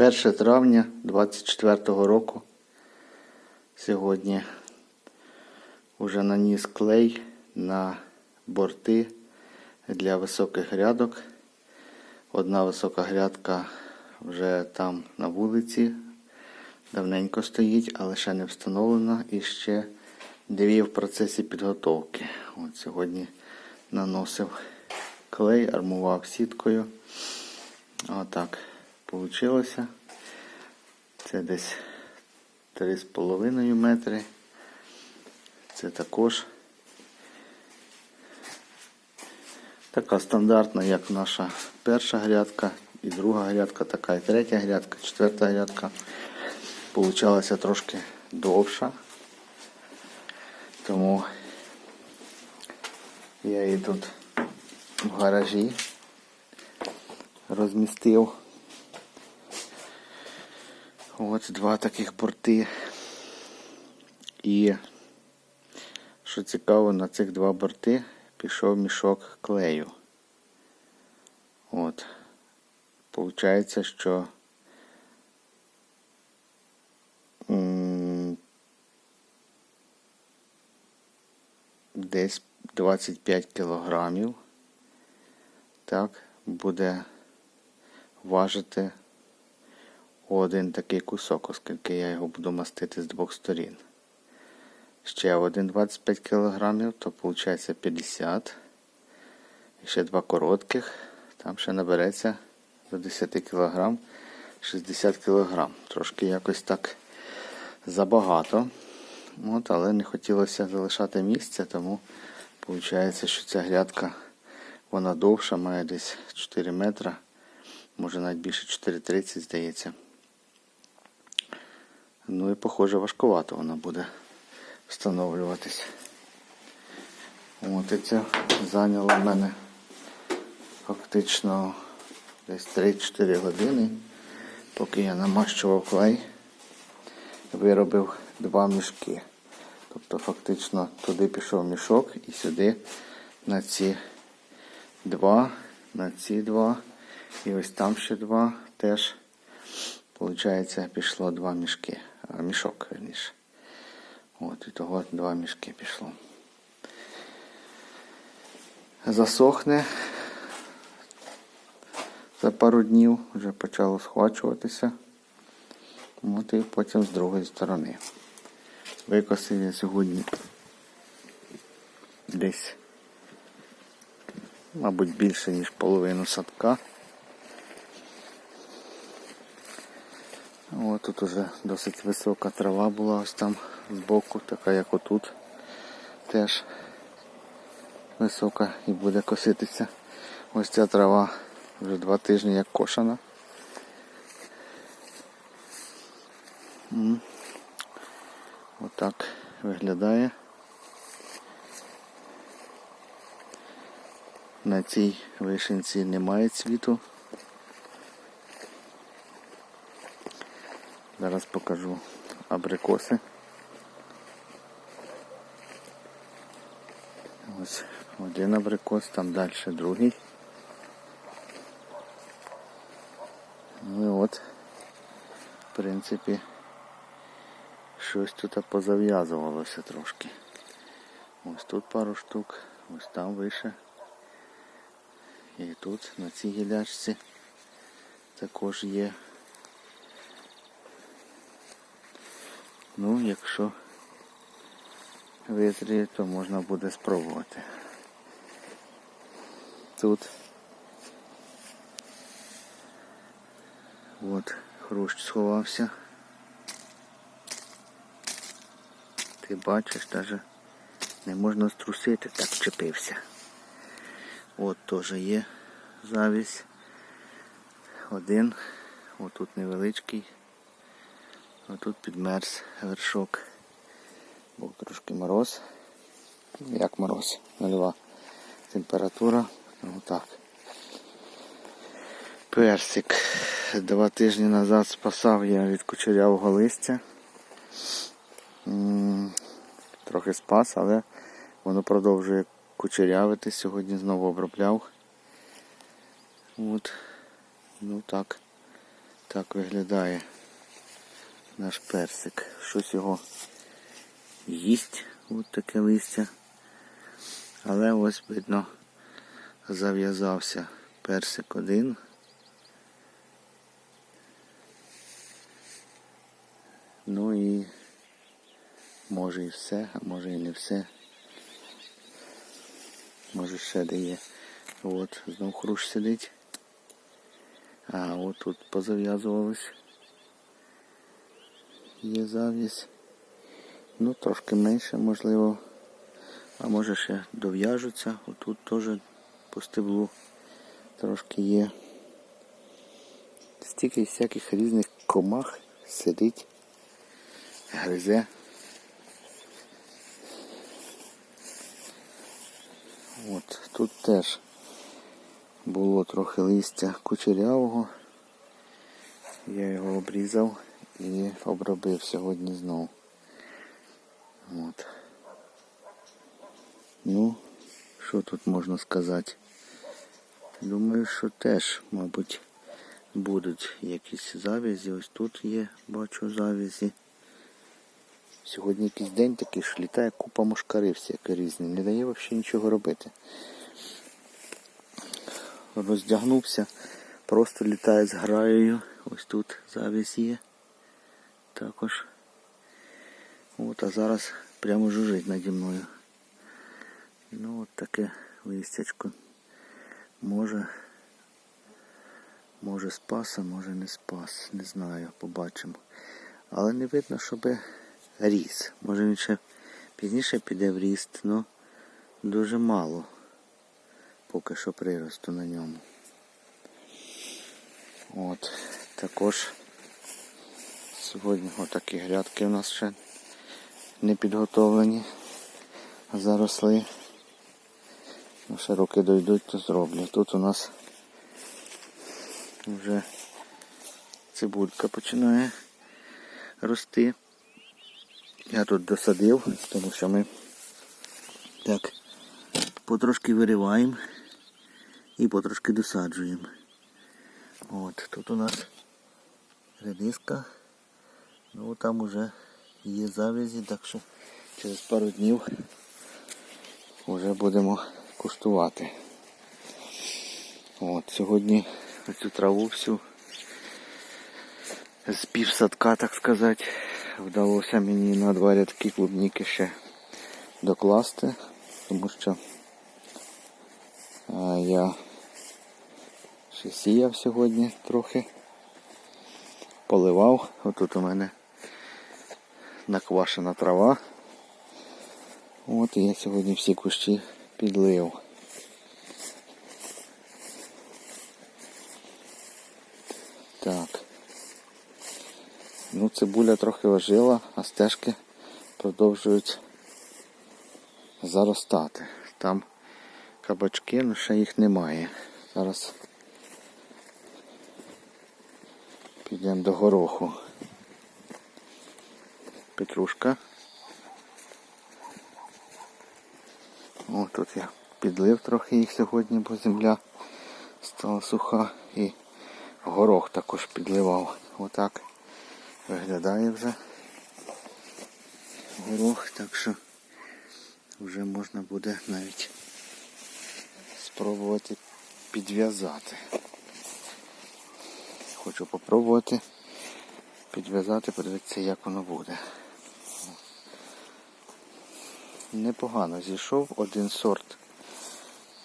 1 травня 24 року. Сьогодні вже наніс клей на борти для високих грядок. Одна висока грядка вже там на вулиці. Давненько стоїть, але ще не встановлена і ще дві в процесі підготовки. От сьогодні наносив клей, армував сіткою. Отак вийшло. Це десь 3,5 метри. Це також така стандартна, як наша перша грядка, і друга грядка, така і третя грядка, четверта грядка. Получалася трошки довша. Тому я її тут в гаражі розмістив. От два таких борти. І що цікаво, на цих два борти пішов мішок клею. От. Получається, що десь 25 кілограмів. Так, буде важити один такий кусок, оскільки я його буду мастити з двох сторін. Ще один 25 кг, то виходить 50. І ще два коротких. Там ще набереться до 10 кг 60 кг. Трошки якось так забагато. От, але не хотілося залишати місце, тому виходить, що ця грядка вона довша, має десь 4 метри, може навіть більше 4,30 здається. Ну і похоже важкувато вона буде встановлюватись. От і це зайняло в мене фактично десь 3-4 години, поки я намащував клей, виробив два мішки. Тобто фактично туди пішов мішок і сюди на ці два, на ці два і ось там ще два теж. Получається, пішло два мішки. А, мішок, верніше. От, і того два мішки пішло. Засохне. За пару днів вже почало схвачуватися. От і потім з другої сторони. Викосив я сьогодні десь, мабуть, більше, ніж половину садка. О, тут уже досить висока трава була ось там збоку, така як отут. Теж висока і буде коситися. Ось ця трава вже два тижні як кошена. Отак виглядає. На цій вишенці немає цвіту. Зараз покажу абрикоси. Ось один абрикос, там далі другий. Ну і от, в принципі, щось тут позав'язувалося трошки. Ось тут пару штук, ось там вище. І тут на цій гілячці також є. Ну, якщо витріє, то можна буде спробувати. Тут от хрущ сховався. Ти бачиш, навіть не можна струсити, так вчепився. От теж є завість. Один, отут невеличкий. А тут підмерз вершок. Був трошки мороз. Як мороз, нульова температура. Отак. Персик. Два тижні назад спасав я від кучерявого листя. Трохи спас, але воно продовжує кучерявити. Сьогодні знову обробляв. От. Ну так. Так виглядає наш персик. Щось його їсть, от таке листя. Але ось видно зав'язався персик один. Ну і може і все, а може і не все. Може ще де є. От, знов хрущ сидить. А от тут позав'язувались. Є зав'язь. Ну, трошки менше, можливо. А може ще дов'яжуться. Отут теж по стеблу трошки є. Стільки всяких різних комах сидить, гризе. От тут теж було трохи листя кучерявого. Я його обрізав і обробив сьогодні знову. От. Ну, що тут можна сказати? Думаю, що теж, мабуть, будуть якісь завязі. Ось тут є, бачу завязі. Сьогодні якийсь день такий, що літає купа мошкари всякі різні. Не дає взагалі нічого робити. Роздягнувся, просто літає з граєю. Ось тут завіс є. Також. От, а зараз прямо жужить наді мною. Ну от таке листячко. Може, може спас, а може не спас. Не знаю, побачимо. Але не видно, щоб ріс. Може він ще пізніше піде в ріст, але дуже мало поки що приросту на ньому. От, також сьогодні отакі грядки у нас ще не підготовлені, заросли. Ну, ще роки дойдуть, то зроблю. Тут у нас вже цибулька починає рости. Я тут досадив, тому що ми так потрошки вириваємо і потрошки досаджуємо. От, тут у нас редиска. Ну там уже є завязі, так що через пару днів вже будемо куштувати. От, Сьогодні цю траву всю з півсадка, так сказати, вдалося мені на два рядки клубніки ще докласти, тому що а, я ще сіяв сьогодні трохи, поливав. Отут у мене наквашена трава. От і я сьогодні всі кущі підлив. Так. Ну, цибуля трохи ожила, а стежки продовжують заростати. Там кабачки, але ще їх немає. Зараз підемо до гороху. Петрушка. О, тут я підлив трохи їх сьогодні, бо земля стала суха і горох також підливав. Отак виглядає вже горох, так що вже можна буде навіть спробувати підв'язати. Хочу попробувати підв'язати, подивитися, як воно буде. Непогано зійшов один сорт,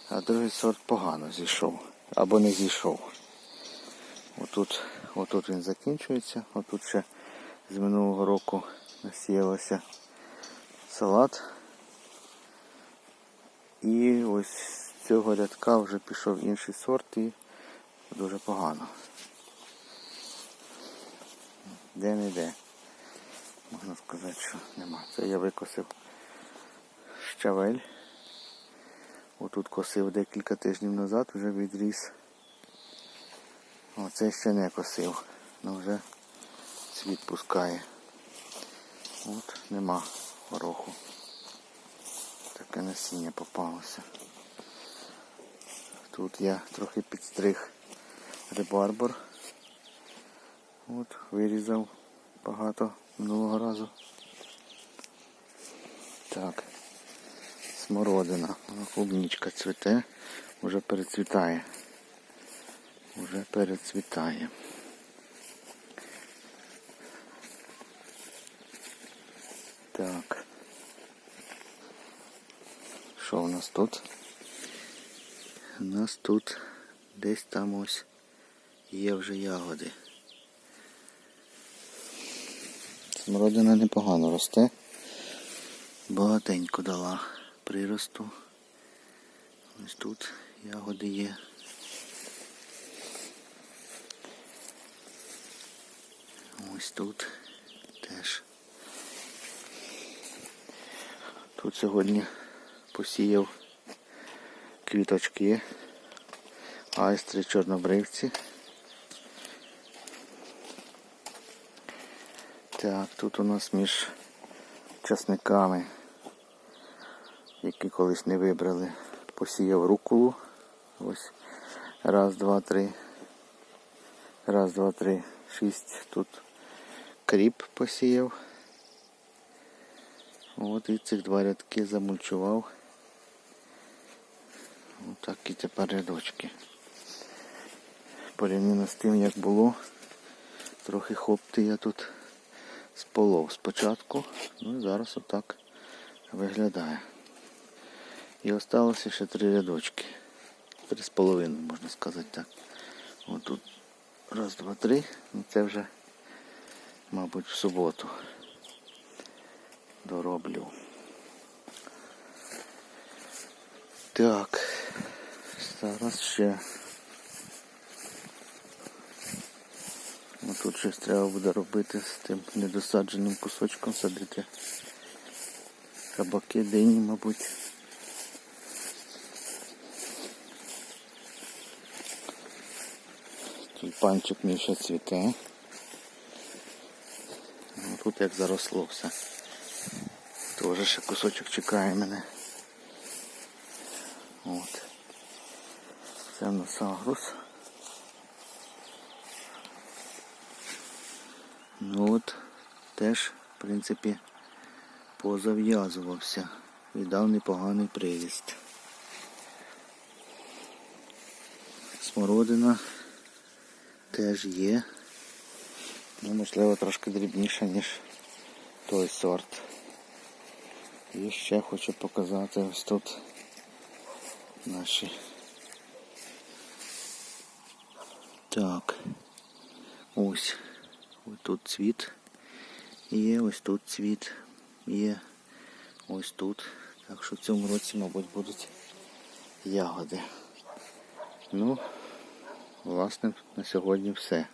а другий сорт погано зійшов. Або не зійшов. Отут, отут він закінчується, отут ще з минулого року насіялося салат. І ось з цього рядка вже пішов інший сорт і дуже погано. Де не де. Можна сказати, що нема. Це я викосив щавель. Отут косив декілька тижнів назад, вже відріс. Оце ще не косив, але вже світ пускає. От нема гороху. Таке насіння попалося. Тут я трохи підстриг рибарбор. От, вирізав багато минулого разу. Так. Смородина. Клубничка цвіте, вже перецвітає. Уже перецвітає. Так. Що у нас тут? У нас тут десь там ось є вже ягоди. Смородина непогано росте. Багатенько дала приросту. Ось тут ягоди є. Ось тут теж. Тут сьогодні посіяв квіточки, айстри чорнобривці. Так, тут у нас між часниками, які колись не вибрали, посіяв руколу. Ось раз, два, три. Раз, два, три, шість. Тут кріп посіяв. От і цих два рядки замульчував. Отак і тепер рядочки. Порівняно з тим, як було, трохи хопти я тут сполов спочатку, ну і зараз отак виглядає. І осталося ще три рядочки. Три з половиною, можна сказати так. От тут раз, два, три. Це вже, мабуть, в суботу дороблю. Так, зараз ще. Ну, тут щось треба буде робити з тим недосадженим кусочком садити. Кабаки, дині, мабуть. Тюльпанчик мій ще цвіте. Ну, тут як заросло все. Тоже ще кусочок чекає мене. От. Це в нас агрус. Ну от, теж, в принципі, позав'язувався і дав непоганий приріст. Смородина теж є. Ну, можливо, трошки дрібніша, ніж той сорт. І ще хочу показати ось тут наші. Так. Ось. Ось тут цвіт є, ось тут цвіт є, ось тут. Так що в цьому році, мабуть, будуть ягоди. Ну, власне, на сьогодні все.